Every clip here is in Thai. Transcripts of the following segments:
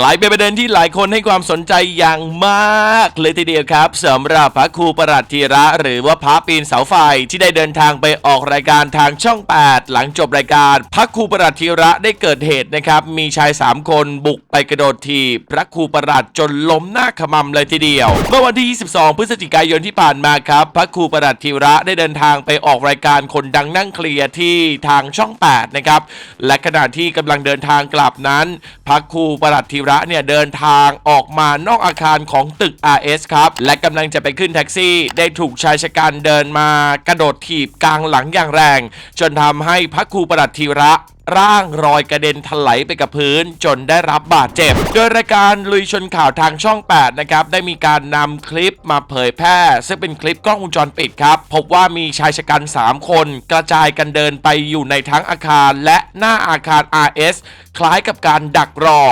กลายเป็นประเด็นที่หลายคนให้ความสนใจอย่างมาก เลยทีเดียวครับสำหรับพระครูประหลัดธีระ หรือว่าพระปีนเสาไฟที่ได้เดินทางไปออกรายการทางช่อง 8 หลังจบรายการ พระครูประหลัดธีระได้เกิดเหตุนะครับ มีชาย 3 คนบุกไปกระโดดถีพระครูประหลัดจนล้มหน้าขมำเลยทีเดียว เมื่อวันที่ 22 พฤศจิกายนที่ผ่านมาครับ พระครูประหลัดธีระได้เดินทางไปออกรายการคนดังนั่งเคลียร์ที่ทางช่อง 8 นะครับและขณะที่กำลังเดินทางกลับนั้น พระครูประหลัดธีระเนี่ยเดินทางออกมานอกอาคารของตึก RS ครับ และกำลังจะไปขึ้นแท็กซี่ ได้ถูกชายชะกันเดินมากระโดดถีบกลางหลังอย่างแรง จนทำให้พระครูประหลัดธีระ ร่างรอยกระเด็นถลายไปกับพื้นจนได้รับบาดเจ็บ โดยรายการลุยชนข่าวทางช่อง 8 นะครับ ได้มีการนำคลิปมาเผยแพร่ ซึ่งเป็นคลิปกล้องวงจรปิดครับ พบว่ามีชายชะกัน 3 คน กระจายกันเดินไปอยู่ในทั้งอาคารและหน้าอาคาร RS คล้ายกับการดักรอ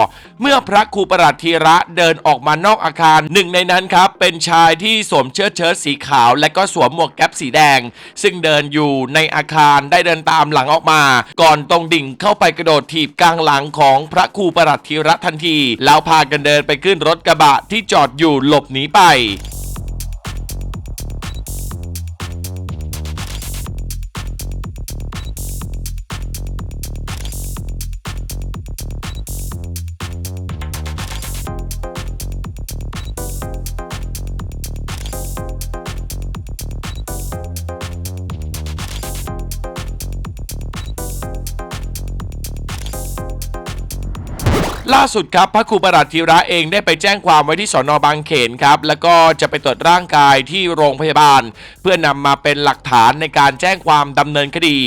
เมื่อพระครูประหลัดธีระเดินออกมานอกอาคารหนึ่งในนั้นครับเป็นชายที่สวมเชิ้ตเชิ้ตสีขาว และก็สวมหมวกแก๊ปสีแดง ซึ่งเดินอยู่ในอาคารได้เดินตามหลังออกมา ก่อนตรงดิ่งเข้าไปกระโดดถีบกลางหลังของพระครูประหลัดธีระทันที แล้วพากันเดินไปขึ้นรถกระบะที่จอดอยู่หลบหนีไป ล่าสุดครับพระครูประหลัดธีระเองได้ไปแจ้งความไว้ที่สอนอบางเขนครับแล้วก็จะไปตรวจร่างกายที่โรงพยาบาล เพื่อนำมาเป็นหลักฐานในการแจ้งความดำเนินคดี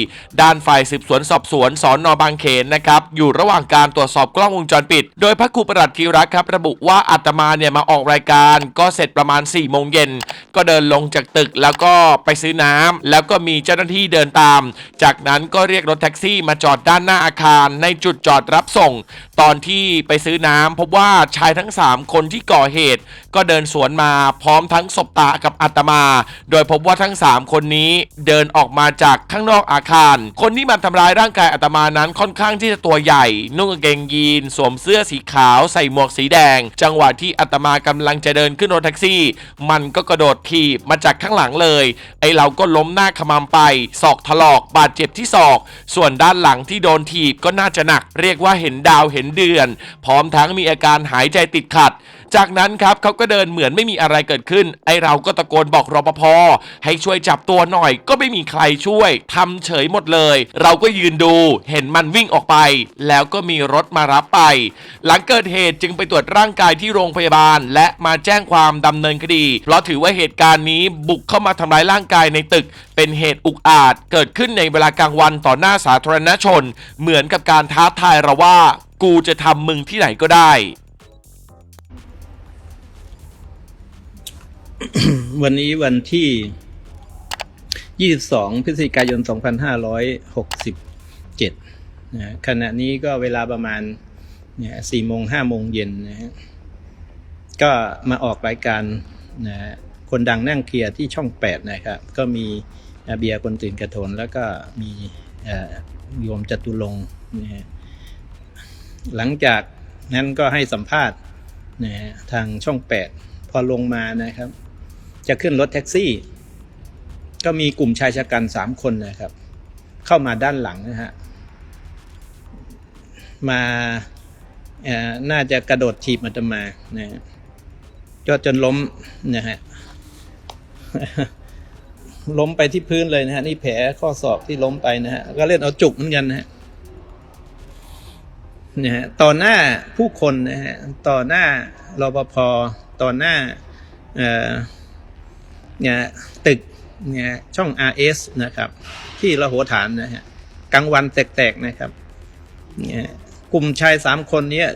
ด้านฝ่ายสืบสวนสอบสวนสอนอบางเขนนะครับอยู่ระหว่างการตรวจสอบกล้องวงจรปิด โดยพระครูประหลัดธีระครับระบุว่าอาตมาเนี่ยมาออกรายการ ก็เสร็จประมาณ4ี่โมงเย็นก็เดินลงจากตึกแล้วก็ไปซื้อน้ำแล้วก็มีเจ้าหน้าที่เดินตาม จากนั้นก็เรียกรถแท็กซี่มาจอดด้านหน้าอาคาร ในจุดจอดรับส่ง ตอนที่ไปซื้อน้ำพบว่าชายทั้ง 3 คนที่ก่อเหตุ ก็เดินสวนมาพร้อมทั้งศบตากับอาตมา โดยพบว่าทั้ง 3 คนนี้เดินออกมาจากข้างนอกอาคาร คนที่มาทำร้ายร่างกายอาตมานั้นค่อนข้างที่จะตัวใหญ่ นุ่งกางเกงยีน สวมเสื้อสีขาวใส่หมวกสีแดง จังหวะที่อาตมากำลังจะเดินขึ้นรถแท็กซี่ มันก็กระโดดถีบมาจากข้างหลังเลย ไอเราก็ล้มหน้าขมำไปศอกถลอกบาดเจ็บที่ศอก ส่วนด้านหลังที่โดนถีบก็น่าจะหนัก เรียกว่าเห็นดาวเห็นเดือนพร้อมทั้งมีอาการหายใจติดขัด จากนั้นครับเขาก็เดินเหมือนไม่มีอะไรเกิดขึ้น ไอเราก็ตะโกนบอกรปภให้ช่วยจับตัวหน่อย ก็ไม่มีใครช่วยทำเฉยหมดเลย เราก็ยืนดูเห็นมันวิ่งออกไป แล้วก็มีรถมารับไป หลังเกิดเหตุจึงไปตรวจร่างกายที่โรงพยาบาล และมาแจ้งความดำเนินคดี เพราะถือว่าเหตุการณ์นี้บุกเข้ามาทำร้ายร่างกายในตึก เป็นเหตุอุกอาจเกิดขึ้นในเวลากลางวันต่อหน้าสาธารณชน เหมือนกับการท้าทายเราว่า กูจะทำมึงที่ไหนก็ได้ วันนี้วันที่ 22 พฤศจิกายน 2567นะขณะนี้ก็เวลาประมาณเนี่ย4โมง5โมงเย็นนะฮะก็มาออกรายการนะคนดังนั่งเคลียร์ที่ช่อง 8 นะครับ ก็มีอาเบียร์คนตื่นกระโถนแล้วก็มีโยมจตุรงค์นะฮะ หลังจากนั้นก็ให้สัมภาษณ์นะฮะทางช่อง 8 พอลงมานะครับ จะขึ้นรถแท็กซี่ ก็มีกลุ่มชายชะกันสามคนนะครับ เข้ามาด้านหลังนะฮะมาอ่อน่าจะกระโดดถีบอาตมานะฮะก็จนล้มนะฮะล้มไปที่พื้นเลยนะฮะนี่แผลข้อศอกที่ล้มไปนะฮะก็เล่นเอาจุกเหมือนกันนะฮะ นะฮะต่อหน้าผู้คนนะฮะต่อหน้ารปภต่อหน้าเอ่อเนี่ยตึกเนี่ยช่อง RS นะครับ ที่ระโหฐานนะฮะกลางวันแตกๆนะครับเนี่ยกลุ่มชายสามคนเนี้ย